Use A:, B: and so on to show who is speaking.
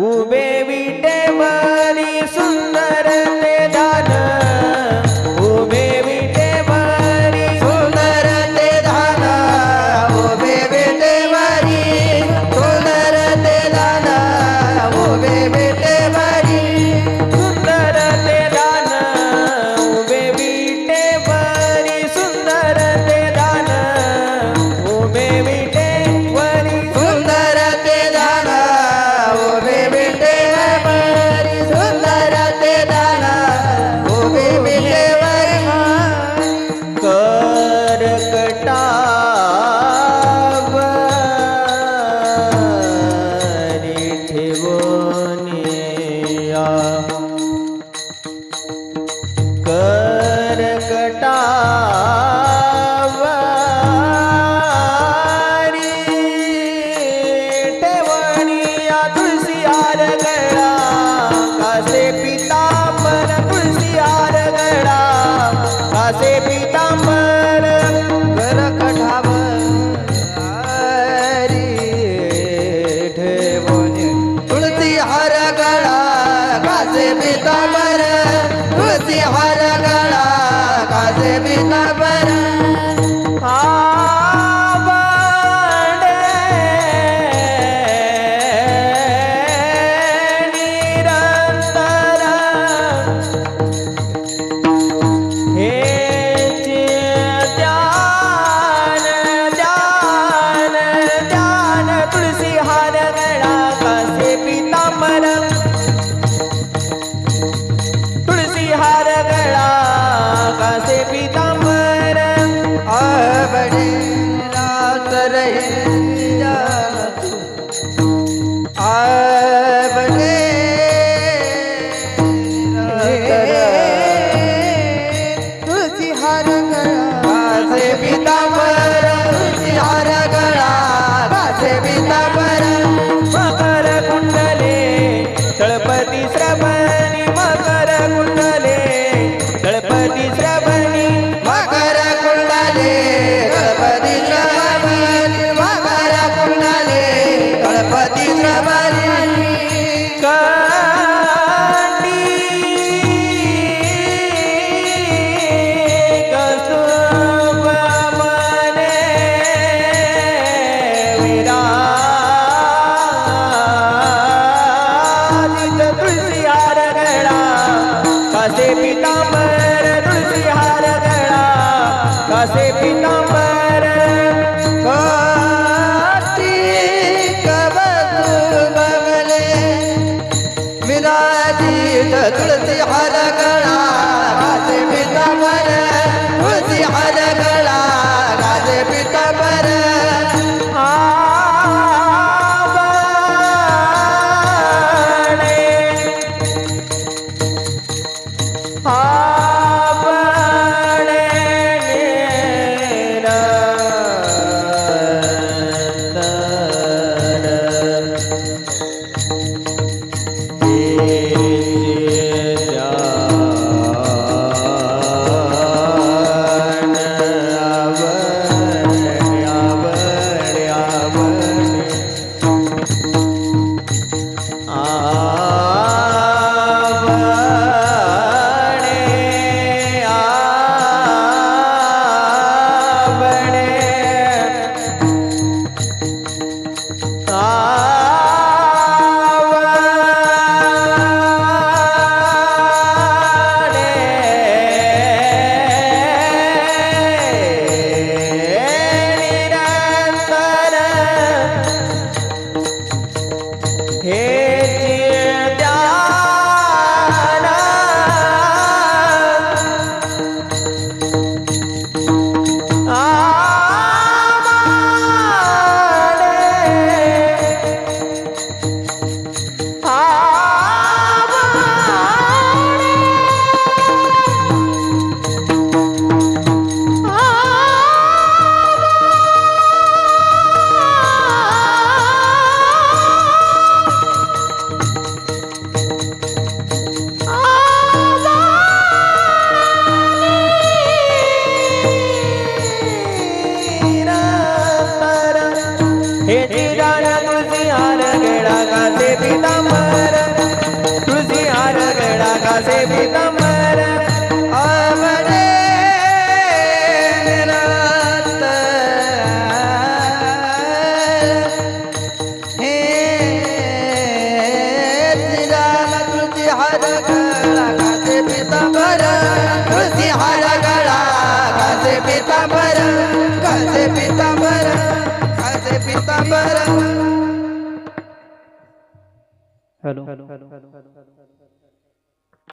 A: ഉബേ Valley Sunda
B: 大。रात रही कसे पितांबर
A: Ah. पितांबर गाजे पितांबर गाजे पितांबर.
C: हॅलो.